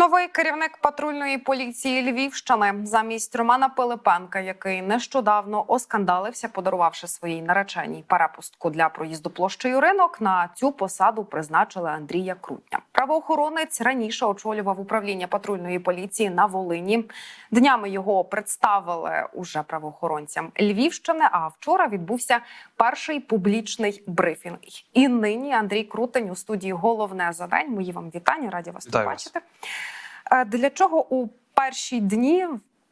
Новий керівник патрульної поліції Львівщини замість Романа Пилипенка, який нещодавно оскандалився, подарувавши своїй нареченій перепустку для проїзду площею ринок. На цю посаду призначили Андрія Крутня. Правоохоронець раніше очолював управління патрульної поліції на Волині. Днями його представили уже правоохоронцям Львівщини. А вчора відбувся перший публічний брифінг. І нині Андрій Крутень у студії головне за день. Мої вам вітання, раді вас тут Для чого у перші дні,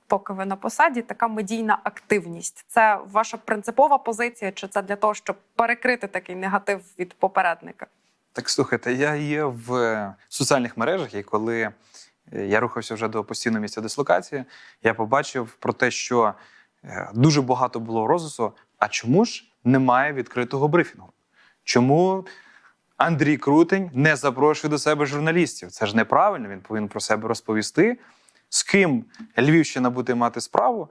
поки ви на посаді, така медійна активність? Це ваша принципова позиція, чи це для того, щоб перекрити такий негатив від попередника? Так слухайте, я є в е, соціальних мережах, і коли е, я рухався вже до постійного місця дислокації, я побачив про те, що е, дуже багато було розголосу. А чому ж немає відкритого брифінгу? Чому Андрій Крутень не запрошує до себе журналістів? Це ж неправильно. Він повинен про себе розповісти, з ким Львівщина буде мати справу.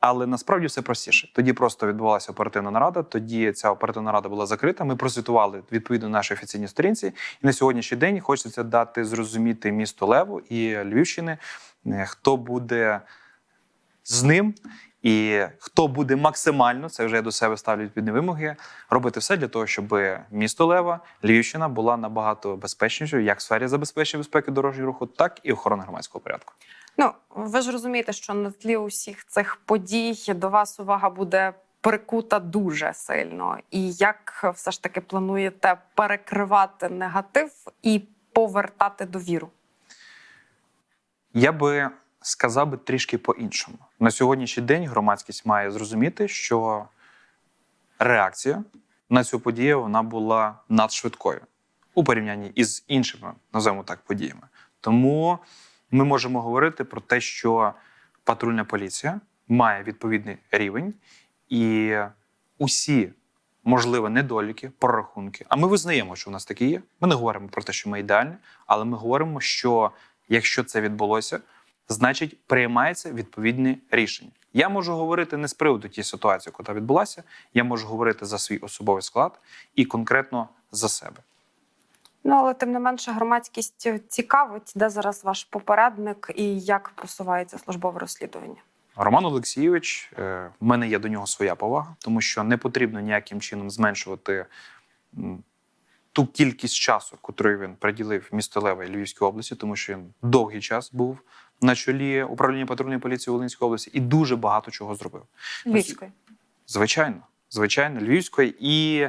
Але насправді все простіше. Тоді просто відбулася оперативна нарада. Тоді ця оперативна нарада була закрита. Ми прозвітували відповідно нашій офіційній сторінці. І на сьогоднішній день хочеться дати зрозуміти місто Леву і Львівщини, е, хто буде з ним. І хто буде максимально, це вже я до себе ставлю відповідні вимоги, робити все для того, щоб місто Лева, Львівщина була набагато безпечнішою, як в сфері забезпечення безпеки дорожнього руху, так і охорони громадського порядку. Ну ви ж розумієте, що на тлі усіх цих подій до вас увага буде прикута дуже сильно. І як все ж таки плануєте перекривати негатив і повертати довіру? Я би сказав би трішки по-іншому. На сьогоднішній день громадськість має зрозуміти, що реакція на цю подію вона була надшвидкою у порівнянні із іншими, називаємо так, подіями. Тому ми можемо говорити про те, що патрульна поліція має відповідний рівень і усі можливі недоліки, прорахунки. А ми визнаємо, що в нас такі є. Ми не говоримо про те, що ми ідеальні, але ми говоримо, що якщо це відбулося, значить приймається відповідне рішення. Я можу говорити не з приводу тієї ситуації, яка відбулася. Я можу говорити за свій особовий склад і конкретно за себе. Ну але тим не менше, громадськість цікавить, де зараз ваш попередник і як просувається службове розслідування. Роман Олексійович, е, в мене є до нього своя повага, тому що не потрібно ніяким чином зменшувати ту кількість часу, котрий він приділив місту Лева і Львівській області, тому що він довгий час був на чолі управління патрульної поліції Волинської області і дуже багато чого зробив. Львівської. Звичайно, звичайно, Львівської. І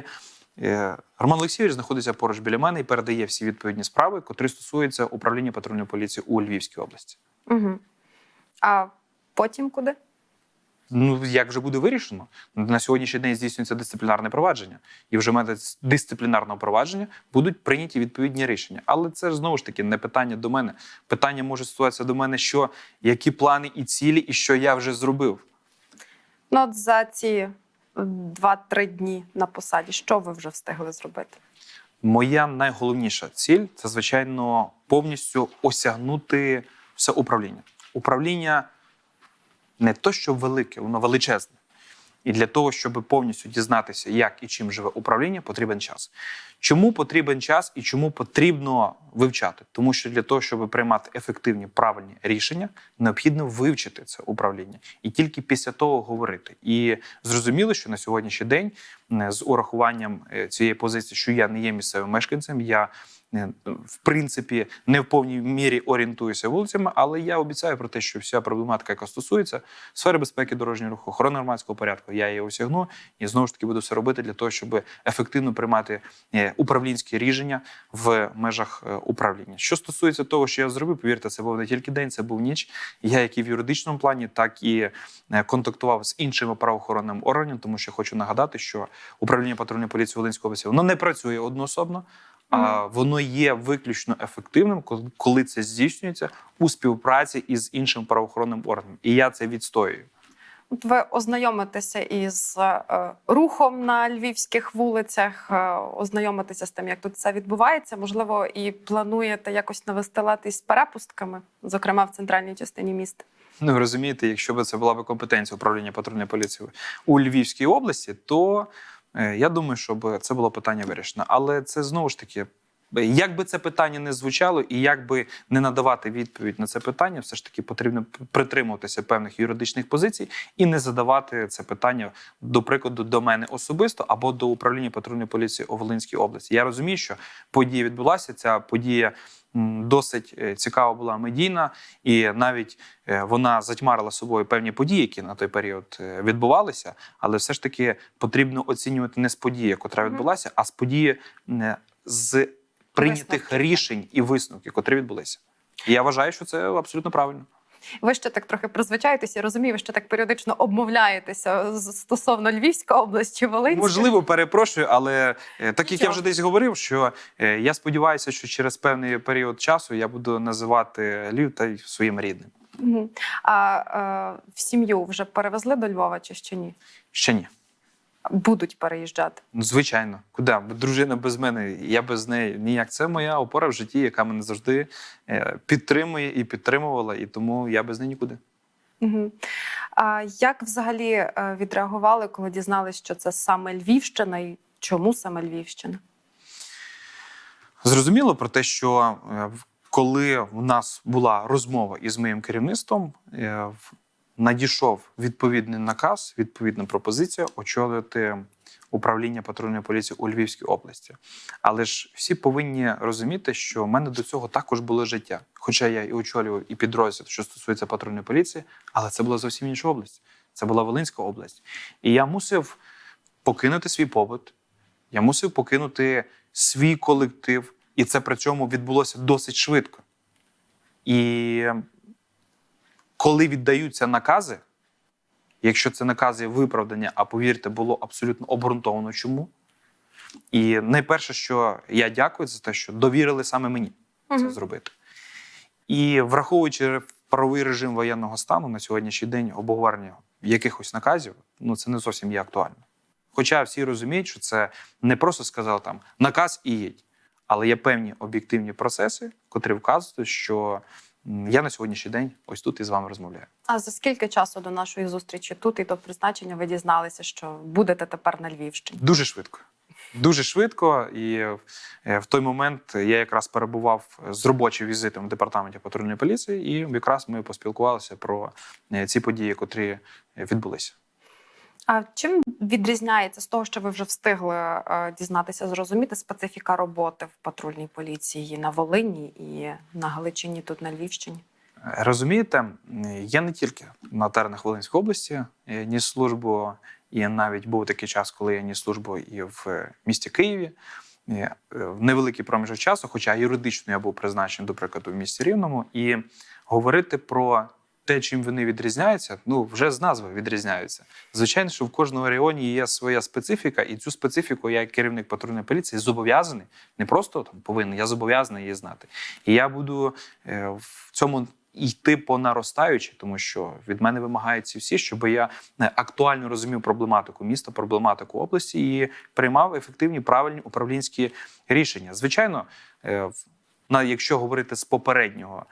е, Роман Олексійович знаходиться поруч біля мене і передає всі відповідні справи, котрі стосуються управління патрульної поліції у Львівській області. Угу. А потім куди? Ну як вже буде вирішено? На сьогоднішній день здійснюється дисциплінарне провадження, і вже мене дисциплінарного провадження будуть прийняті відповідні рішення. Але це ж знову ж таки не питання до мене. Питання може стосуватися до мене, що які плани і цілі, і що я вже зробив. Ну, от за ці 2-3 дні на посаді, що ви вже встигли зробити? Моя найголовніша ціль це, звичайно, повністю осягнути все управління. Управління не то, що велике, воно величезне. І для того, щоб повністю дізнатися, як і чим живе управління, потрібен час. Чому потрібен час і чому потрібно вивчати? Тому що для того, щоб приймати ефективні правильні рішення, необхідно вивчити це управління і тільки після того говорити. І зрозуміло, що на сьогоднішній день е, з урахуванням е, цієї позиції, що я не є місцевим мешканцем, я в принципі не в повній мірі орієнтуюся вулицями, але я обіцяю про те, що вся проблематика, яка стосується сфери безпеки дорожнього руху, охорони громадського порядку, я її осягну і знову ж таки буду все робити для того, щоб ефективно приймати е, управлінські рішення в межах е, управління. Що стосується того, що я зробив, повірте, це був не тільки день, це був ніч. Я як і в юридичному плані, так і е, контактував з іншими правоохоронними органами, тому що хочу нагадати, що управління патрульної поліції Волинської області не працює одноособно. А воно є виключно ефективним, коли- це здійснюється у співпраці із іншим правоохоронним органом. І я це відстоюю. От ви ознайомитеся із е, рухом на львівських вулицях, е, ознайомитеся з тим, як тут це відбувається. Можливо, і плануєте якось навести лад із перепустками, зокрема в центральній частині міста. Ну розумієте, якщо б це була б компетенція управління патрульної поліції у Львівській області, то я думаю, щоб це було питання вирішено. Але це знову ж таки Як би це питання не звучало, і як би не надавати відповідь на це питання, все ж таки потрібно притримуватися певних юридичних позицій і не задавати це питання, до прикладу, до мене особисто або до управління патрульної поліції у Волинській області. Я розумію, що подія відбулася. Ця подія досить е, цікава була медійна, і навіть е, вона затьмарила собою певні події, які на той період е, відбувалися. Але все ж таки потрібно оцінювати не з події, котра відбулася, а з події з прийнятих рішень і висновків, котрі відбулися. І я вважаю, що це абсолютно правильно. Ви ще так трохи призвичаєтеся, розумію, ви ще так періодично обмовляєтеся стосовно Львівської області, Волинської. Можливо, перепрошую, але е, так як я вже десь говорив, що е, я сподіваюся, що через певний період часу я буду називати Львів та й своїм рідним. А, А е, в сім'ю вже перевезли до Львова чи ще ні? Ще ні. Будуть переїжджати. Ну, звичайно, куди? Дружина без мене, я без неї. Ніяк. Це моя опора в житті, яка мене завжди е, підтримує і підтримувала, і тому я без неї нікуди. Угу. А як взагалі е, відреагували, коли дізналися, що це саме Львівщина, і чому саме Львівщина? Зрозуміло про те, що е, коли в нас була розмова із моїм керівництвом, надійшов відповідний наказ, відповідна пропозиція очолити управління патрульної поліції у Львівській області. Але ж всі повинні розуміти, що в мене до цього також було життя. Хоча я і очолював і підрозділ, що стосується патрульної поліції, але це була зовсім інша область. Це була Волинська область. І я мусив покинути свій побут, я мусив покинути свій колектив, і це при цьому відбулося досить швидко. І коли віддаються накази, якщо це накази виправдання, а повірте, було абсолютно обґрунтовано чому. І найперше, що я дякую за те, що довірили саме мені це зробити. І враховуючи правовий режим воєнного стану на сьогоднішній день обговорення якихось наказів, ну це не зовсім є актуально. Хоча всі розуміють, що це не просто сказали там наказ і їдь, але є певні об'єктивні процеси, котрі вказують, що я на сьогоднішній день ось тут із вами розмовляю. А за скільки часу до нашої зустрічі тут і до призначення ви дізналися, що будете тепер на Львівщині? Дуже швидко. Дуже швидко, і е, в той момент я якраз перебував з робочим візитом в департаменті патрульної поліції, і якраз ми поспілкувалися про е, ці події, котрі відбулися. А чим відрізняється з того, що ви вже встигли е, дізнатися, зрозуміти специфіка роботи в патрульній поліції на Волині і на Галичині, тут на Львівщині? Розумієте, я не тільки на теренах Волинської області е, ніс службу, і навіть був такий час, коли я ніс службу і в місті Києві. Е, В невеликий проміжок часу, хоча юридично я був призначений, до прикладу, в місті Рівному, і говорити про те, чим вони відрізняються, ну вже з назви відрізняються. Звичайно, що в кожному регіоні є своя специфіка, і цю специфіку я, як керівник патрульної поліції, зобов'язаний не просто там повинен, я зобов'язаний її знати. І я буду е, в цьому йти по наростаючи, тому що від мене вимагають ці всі, щоб я е, актуально розумів проблематику міста, проблематику області і приймав ефективні правильні управлінські рішення. Звичайно, е, якщо говорити з попереднього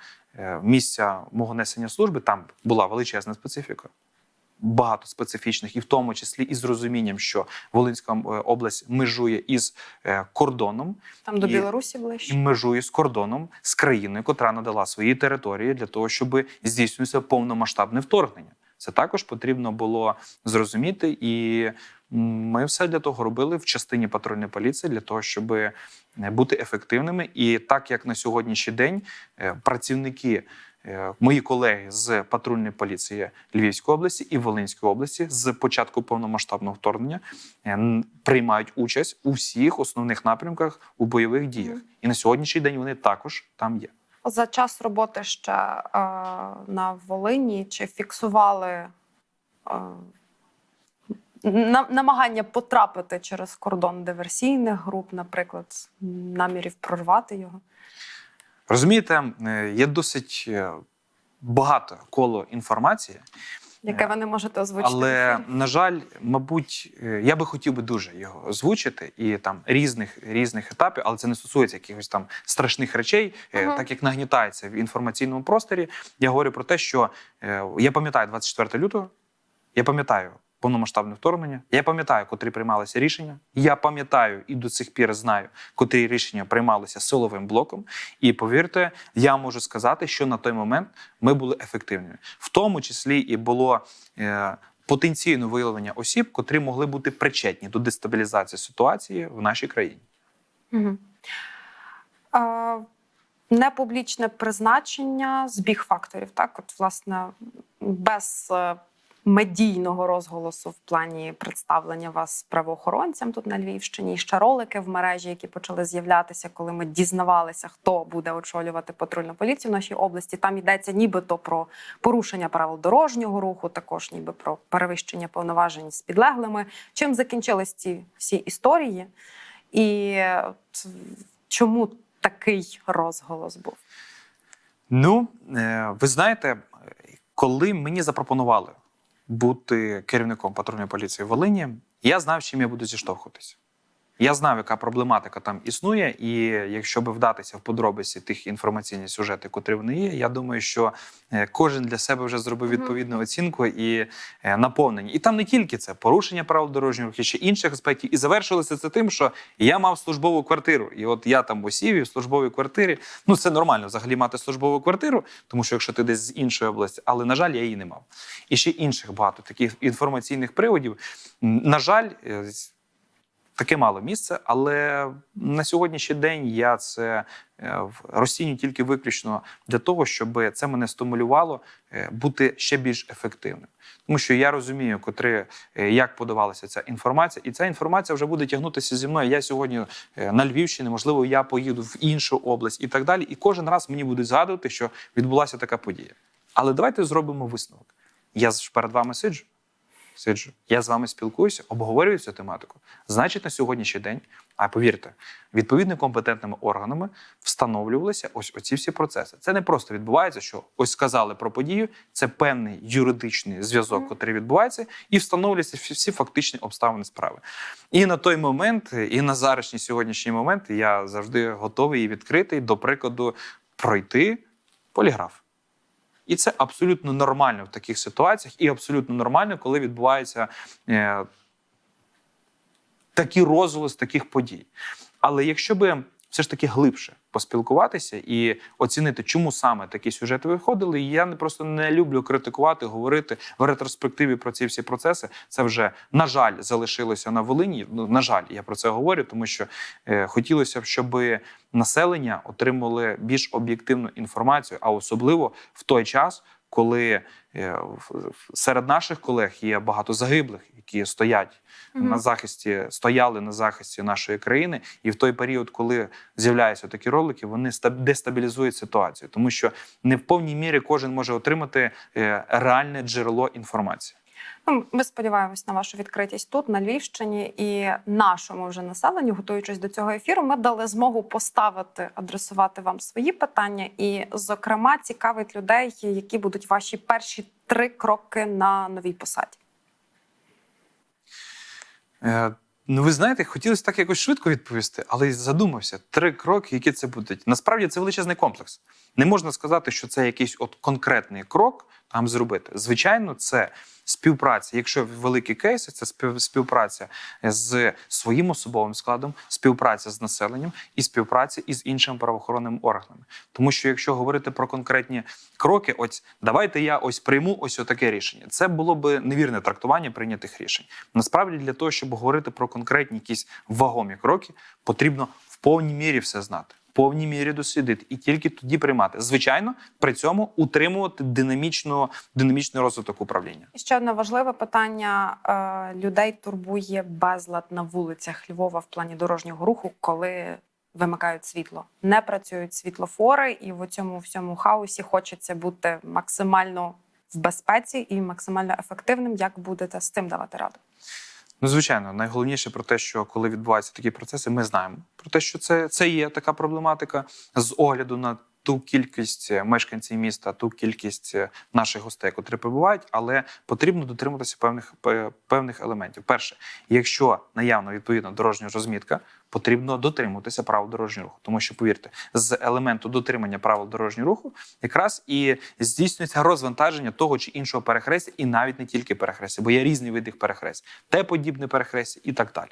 місця мого несення служби, там була величезна специфіка. Багато специфічних, і в тому числі із розумінням, що Волинська е, область межує із е, кордоном, Там до І- Білорусі і ближче? межує з кордоном з країною, котра надала свої території для того, щоб здійснювався повномасштабне вторгнення. Це також потрібно було зрозуміти, і ми все для того робили в частині патрульної поліції для того, щоб е, бути ефективними. І так як на сьогоднішній день е, працівники. е, Мої колеги з патрульної поліції Львівської області і Волинської області з початку повномасштабного вторгнення приймають участь у всіх основних напрямках у бойових діях. І на сьогоднішній день вони також там є. За час роботи ще е, на Волині чи фіксували е, на- намагання потрапити через кордон диверсійних груп, наприклад, намірів прорвати його? Розумієте, е, є досить е, багато коло інформації, Яке ви не можете озвучити? але на жаль, мабуть, е, я би хотів би дуже його озвучити і там різних різних етапів, але це не стосується якихось там страшних речей, е, Мгм. так як нагнітається в інформаційному просторі. Я говорю про те, що е, я пам'ятаю 24 лютого, я пам'ятаю повномасштабне вторгнення. Я пам'ятаю, котрі приймалися рішення. Я пам'ятаю і до цих пір знаю, котрі рішення приймалися силовим блоком. І повірте, я можу сказати, що на той момент ми були ефективними, в тому числі і було. Е, Потенційне виявлення осіб, котрі могли бути причетні до дестабілізації ситуації в нашій країні. Угу. Е, непублічне призначення, збіг факторів. Так, от, власне, без е, медійного розголосу в плані представлення вас правоохоронцям тут на Львівщині. І ще ролики в мережі, які почали з'являтися, коли ми дізнавалися, хто буде очолювати патрульну поліцію в нашій області. Там йдеться нібито про порушення правил дорожнього руху, також ніби про перевищення повноважень з підлеглими. Чим закінчились ці всі історії? І е, чому такий розголос був? Ну, е, ви знаєте, коли мені запропонували бути керівником патрульної поліції в Волині, я знав, з чим я буду зіштовхуватися. Я знав, яка проблематика там існує, і якщо би вдатися в подробиці тих інформаційних сюжетів, котрі вони є, я думаю, що е, кожен для себе вже зробив відповідну оцінку і е, наповнення. І там не тільки це порушення правил дорожнього руху, ще інших аспектів. І завершилося це тим, що я мав службову квартиру. І от я там в Осіві, в службовій квартирі. Ну це нормально взагалі мати службову квартиру, тому що якщо ти десь з іншої області, але на жаль, я її не мав. І ще інших багато таких інформаційних приводів. На жаль, е, таке мало місце, але на сьогоднішній день я це е, розцінюю тільки виключно для того, щоб це мене стимулювало е, бути ще більш ефективним. Тому що я розумію, котри, е, як подавалася ця інформація, і ця інформація вже буде тягнутися зі мною. Я сьогодні на Львівщині, можливо, я поїду в іншу область і так далі. І кожен раз мені будуть згадувати, що відбулася така подія. Але давайте зробимо висновок. Я ж перед вами сиджу. Сиджу, я з вами спілкуюся, обговорюю цю тематику. Значить, на сьогоднішній день, а повірте, відповідними компетентними органами встановлювалися ось оці всі процеси. Це не просто відбувається, що ось сказали про подію. Це певний юридичний зв'язок, який відбувається, і встановлюються всі, всі фактичні обставини справи. І на той момент, і на зарашній сьогоднішній момент я завжди готовий і відкритий, до прикладу, пройти поліграф. І це абсолютно нормально в таких ситуаціях, і абсолютно нормально, коли відбувається е, такі розголос таких подій. Але якщо би все ж таки глибше поспілкуватися і оцінити, чому саме такі сюжети виходили, я не просто не люблю критикувати, говорити в ретроспективі про ці всі процеси. Це вже на жаль залишилося на Волині. Ну на жаль, я про це говорю, тому що е, хотілося б, щоб населення отримали більш об'єктивну інформацію, а особливо в той час, коли е, серед наших колег є багато загиблих, які стоять Мгм. на захисті, стояли на захисті нашої країни, і в той період, коли з'являються такі ролики, вони ста- дестабілізують ситуацію, тому що не в повній мірі кожен може отримати е, реальне джерело інформації. Ну, ми сподіваємось на вашу відкритість тут, на Львівщині, і нашому вже населенню, готуючись до цього ефіру, ми дали змогу поставити, адресувати вам свої питання. І, зокрема, цікавить людей, які будуть ваші перші три кроки на новій посаді. Е, Ну, ви знаєте, хотілося так якось швидко відповісти, але й задумався. Три кроки, які це будуть. Насправді це величезний комплекс. Не можна сказати, що це якийсь от конкретний крок там зробити. Звичайно, це співпраця. Якщо великі кейси, це спів- співпраця з своїм особовим складом, співпраця з населенням і співпраця із іншими правоохоронними органами. Тому що якщо говорити про конкретні кроки, ось давайте я ось прийму ось таке рішення. Це було би невірне трактування прийнятих рішень. Насправді, для того, щоб говорити про конкретні якісь вагомі кроки, потрібно в повній мірі все знати. Повній мірі дослідити і тільки тоді приймати. Звичайно, при цьому утримувати динамічну, динамічний розвиток управління. Ще одне важливе питання: Е, людей турбує безлад на вулицях Львова в плані дорожнього руху, коли вимикають світло. Не працюють світлофори, і в цьому всьому хаосі хочеться бути максимально в безпеці і максимально ефективним. Як будете з цим давати раду? Ну, звичайно, найголовніше про те, що коли відбуваються такі процеси, ми знаємо. Про те, що це, це є така проблематика з огляду на ту кількість е, мешканців міста, ту кількість е, наших гостей, котрі прибувають, але потрібно дотримуватися певних певних елементів. Перше, якщо наявна відповідна дорожня розмітка, потрібно дотримуватися правил дорожнього руху, тому що повірте, з елементу дотримання правил дорожнього руху якраз і здійснюється розвантаження того чи іншого перехрестя, і навіть не тільки перехрестя, бо є різні види перехресть, те подібне перехрестя і так далі.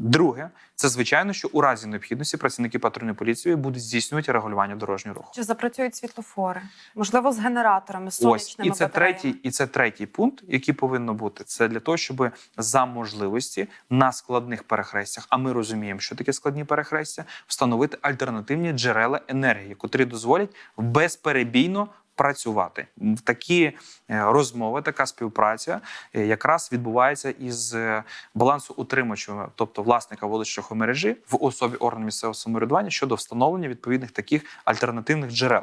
Друге, це звичайно, що у разі необхідності працівники патрульної поліції будуть здійснювати регулювання дорожнього руху. Чи запрацюють світлофори? Можливо, з генераторами, з Ось сонячними і це батареями? третій, і це третій пункт, який повинно бути. Це для того, щоб за можливості на складних перехрестях, а ми розуміємо, що таке складні перехрестя, встановити альтернативні джерела енергії, котрі дозволять безперебійно. Працювати такі е, розмови, така співпраця е, якраз відбувається із е, балансоутримувачами, тобто власника вуличних мережі в особі органів місцевого самоврядування щодо встановлення відповідних таких альтернативних джерел,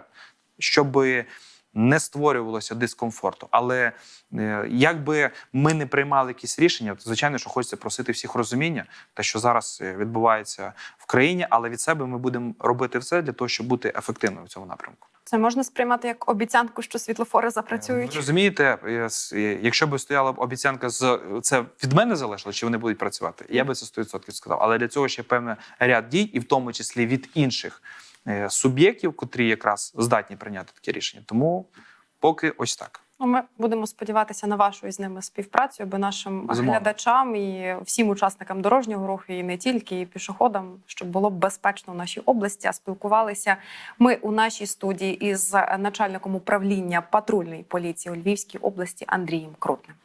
щоб не створювалося дискомфорту. Але е, як би ми не приймали якісь рішення, то звичайно, що хочеться просити всіх розуміння, те, що зараз відбувається в країні, але від себе ми будемо робити все для того, щоб бути ефективними в цьому напрямку. Це можна сприймати як обіцянку, що світлофори Ви запрацюють. розумієте, е, с- е, якщо б стояла обіцянка з це від мене залежало, чи вони будуть працювати, я би це 100% сказав. Але для цього ще певний ряд дій, і в тому числі від інших е, суб'єктів, котрі якраз здатні прийняти таке рішення. Тому поки ось так. Ну, Ми будемо сподіватися на вашу із ними співпрацю, аби нашим Зима. глядачам і всім учасникам дорожнього руху, і не тільки і пішоходам, щоб було безпечно в нашій області. А спілкувалися ми у нашій студії із начальником управління патрульної поліції у Львівській області Андрієм Крутним.